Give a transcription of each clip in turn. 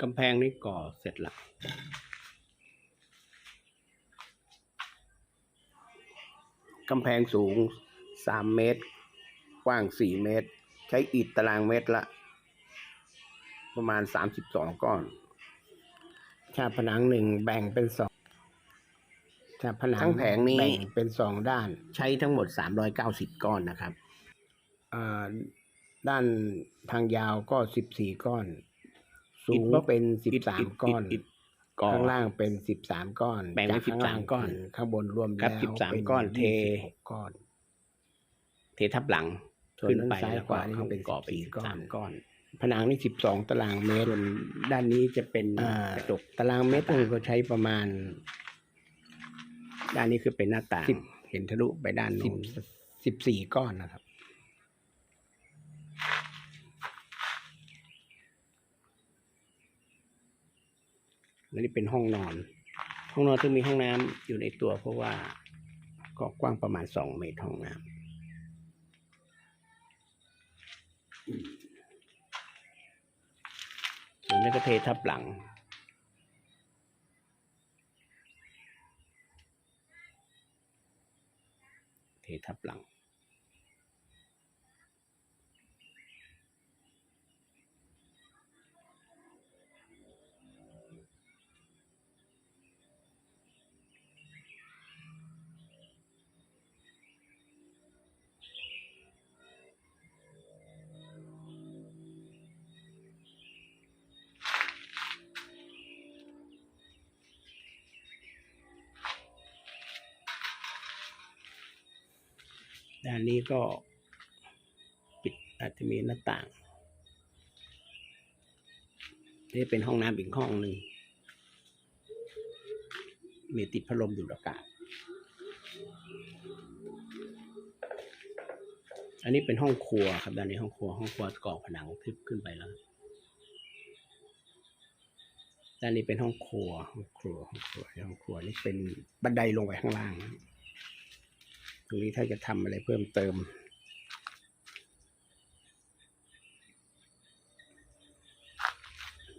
กำแพงนี่ก่อเสร็จละกำแพงสูงสามเมตร กว้างสี่เมตร ใช้อิฐตารางเมตรละ ประมาณสามสิบสองก้อน ฉาบผนังหนึ่งแบ่งเป็นสองฉาบผนังทั้งแผงนี้แบ่งเป็นสองด้าน ใช้ทั้งหมดสามร้อยเก้าสิบก้อนนะครับอ่าด้านทางยาวก็สิบสี่ก้อน สูงเป็นสิบสามก้อนข้างล่างเป็นสิบสามก้อนแบ่งเป็นจข้างล่13ก้อนถึงข้างบนรวมครับแล้ว13เป็นก้อนเท26ก้อน เททับหลังส่วนขึ้นด้านไปซ้ายแล้วขก็วานี่ข้างเป็นก่อไปสี่อีกก้อสานมก้อน ผนังนี่สิบสองตารางเมตรส่วนด้านนี้จะเป็นอ่ากระจกตารางเมตรหนึงก็ใช้ประมาณ ด้านนี้คือเป็นหน้าต่างสิบเห็นทะลุไปด้านนู้นสิบสี่ก้อนนะครับ และนี่เป็นห้องนอน ห้องนอนซึ่งมีห้องน้ำอยู่ในตัว เพราะว่าก็กว้างประมาณสองเมตรห้องน้ำส่วนนี้ก็เททับหลังเททับหลัง ด้านนี้ก็ปิดอาจจะมีหน้าต่าง นี่เป็นห้องน้ำอีกห้องหนึ่ง มีติดพัดลมดูดอากาศ อันนี้เป็นห้องครัวครับด้านนี้ห้องครัว ห้องครัวก่อผนังทึบขึ้นไปแล้ว ด้านนี้เป็นห้องครัว ห้องครัว ห้องครัวห้องครัวนี่เป็นบันไดลงไปข้างล่างนะ ตรงนี้ถ้าจะทำอะไรเพิ่มเติม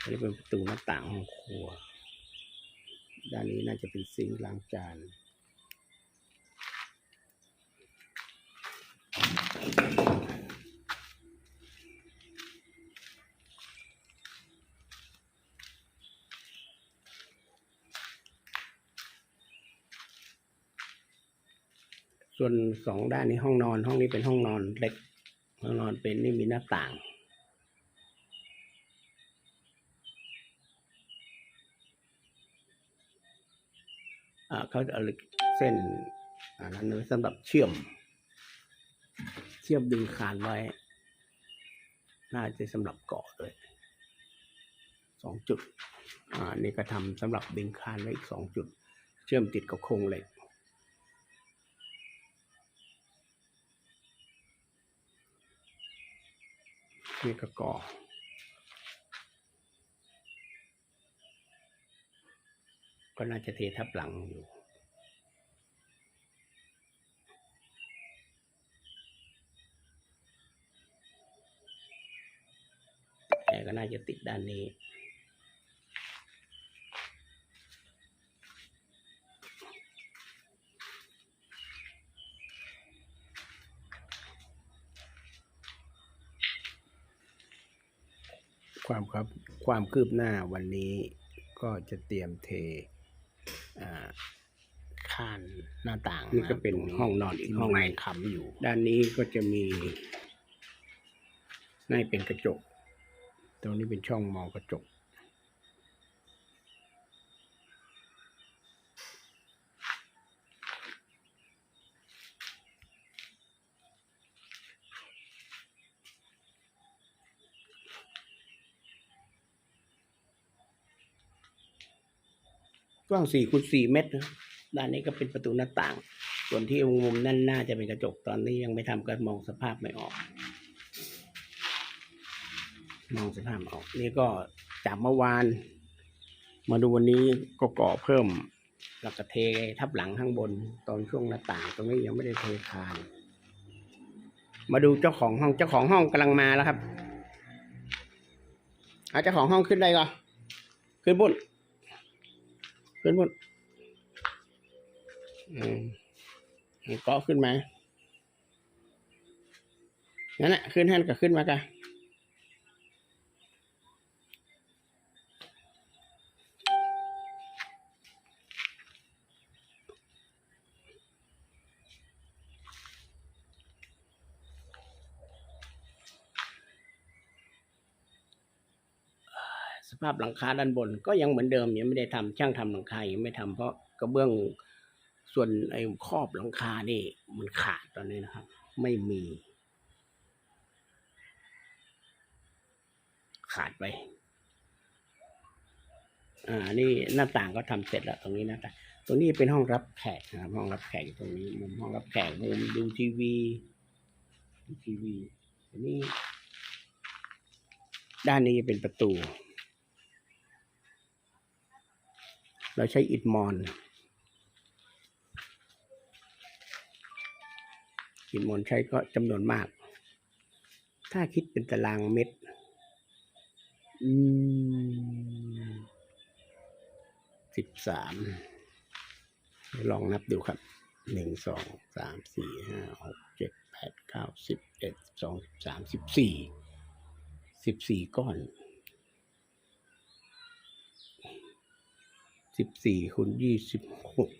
อันนี้เป็นประตูหน้าต่างห้องครัว ด้านนี้น่าจะเป็นซิงค์ล้างจาน ส่วนสองด้านนี้ห้องนอน ห้องนี้เป็นห้องนอนเล็ก ห้องนอนเป็นนี่มีหน้าต่างอ่าเขาจะเอาเส้นอันนั้นไว้สำหรับเชื่อม เชื่อมดึงคานไว้ น่าจะสำหรับเกาะเลยสองจุด อ่า นี่ก็ทำสำหรับดึงคานไว้อีกสองจุด เชื่อมติดกับโครงเหล็ก นี่ก็ก่อก็น่าจะเททับหลังอยู่ แต่ก็น่าจะติดด้านนี้ ความครับความคืบหน้าวันนี้ก็จะเตรียมเทอ่าข้านหน้าต่างนี่ก็ะเป็นตรงห้องนอนอีกห้องหนึ่งที่มีไม้ค้ำอยู่ ด้านนี้ก็จะมีน่าจะเป็นกระจก ตรงนี้เป็นช่องมองกระจก กว้างสี่คูณสี่เมตรนะด้านนี้ก็เป็นประตูหน้าต่าง ส่วนที่มุมนั่นน่าจะเป็นกระจกตอนนี้ยังไม่ทำก็มองสภาพไม่ออก มองสภาพไม่ออก นี่ก็จากเมื่อวาน มาดูวันนี้ก็ก่อเพิ่มแล้วก็เททับหลังข้างบนตอนช่วงหน้าต่าง ตรงนี้ยังไม่ได้เทคาน มาดูเจ้าของห้องเจ้าของห้องกำลังมาแล้วครับเอาเจ้าของห้องขึ้นได้ก่อนขึ้นบน ขึ้นบนอืมเกาะขึ้นมา นั่นแหละขึ้นหันก็ขึ้นมากะ สภาพหลังคาด้านบน ก็ยังเหมือนเดิมยังไม่ได้ทำช่างทำหลังคายังไม่ทำเพราะกระเบื้องส่วนไอ้ครอบหลังคานี่มันขาดตอนนี้นะครับ ไม่มี ขาดไปอ่านี่หน้าต่างก็ทำเสร็จแล้วตรงนี้หน้าต่างตรงนี้เป็นห้องรับแขกนะครับห้องรับแขกตรงนี้มุมห้องรับแขกมุมดูทีวีดูทีวีอันนี้ด้านนี้จะเป็นประตู เราใช้อิฐมอนอิฐมอนใช้ก็จำนวนมาก ถ้าคิดเป็นตารางเมตรอืมสิบสามลองนับดูครับหนึ่งสองสามสี่ห้าหกเจ็ดแปดเก้าสิบเอ็ดสองสามสิบสี่สิบสี่ก้อน สิบสี่คูณยี่สิบหก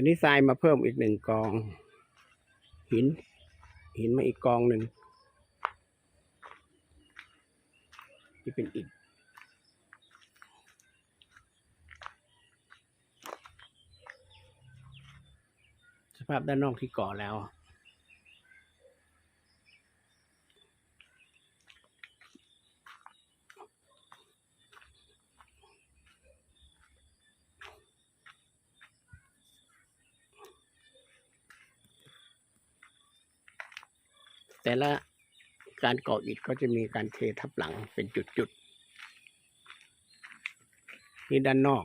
อันนี้ทรายมาเพิ่มอีกหนึ่งกอง หิน หินมาอีกกองหนึ่งที่เป็นอิฐสภาพด้านนอกที่ก่อแล้ว แต่ละการก่ออิฐก็จะมีการเททับหลังเป็นจุดๆ นี่ด้านนอก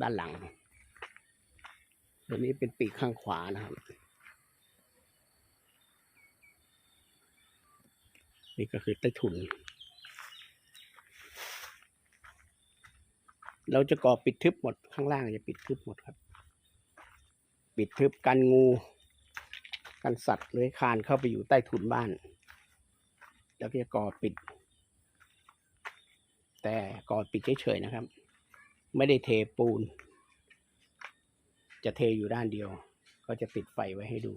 ด้านหลัง ตัวนี้เป็นปีกข้างขวานะครับ นี่ก็คือใต้ถุน เราจะก่อปิดทึบหมดข้างล่างจะปิดทึบหมดครับ ปิดทึบกันงู กันสัตว์เลื้อยคานเข้าไปอยู่ใต้ถุนบ้าน แล้วก็จะก่อปิด แต่ก่อปิดเฉยๆนะครับ ไม่ได้เทปูน จะเทอยู่ด้านเดียว ก็จะติดไฟไว้ให้ดู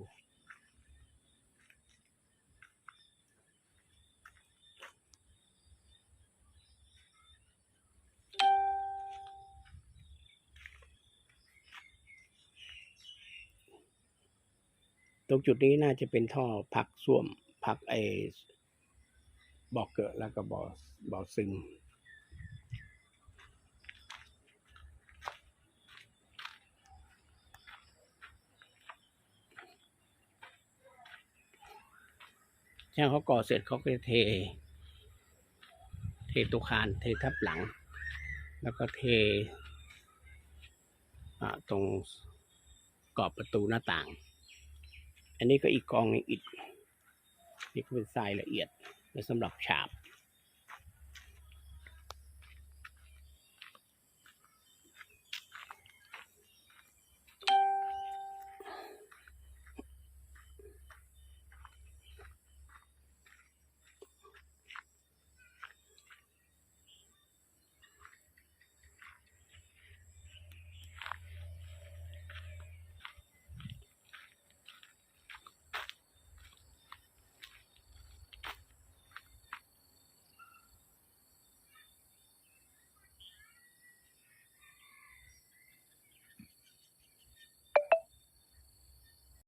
ตรงจุดนี้น่าจะเป็นท่อพักส้วมพักไอบ่อเกิดแล้วก็บ่อบ่อซึมช่างเขาก่อเสร็จเขาก็จะเท เทตุคานเททับหลัง แล้วก็เทตรงกรอบประตูหน้าต่าง อันนี้ก็อีกกองนึงอิดนี่ก็เป็นทรายละเอียดและสำหรับฉาบ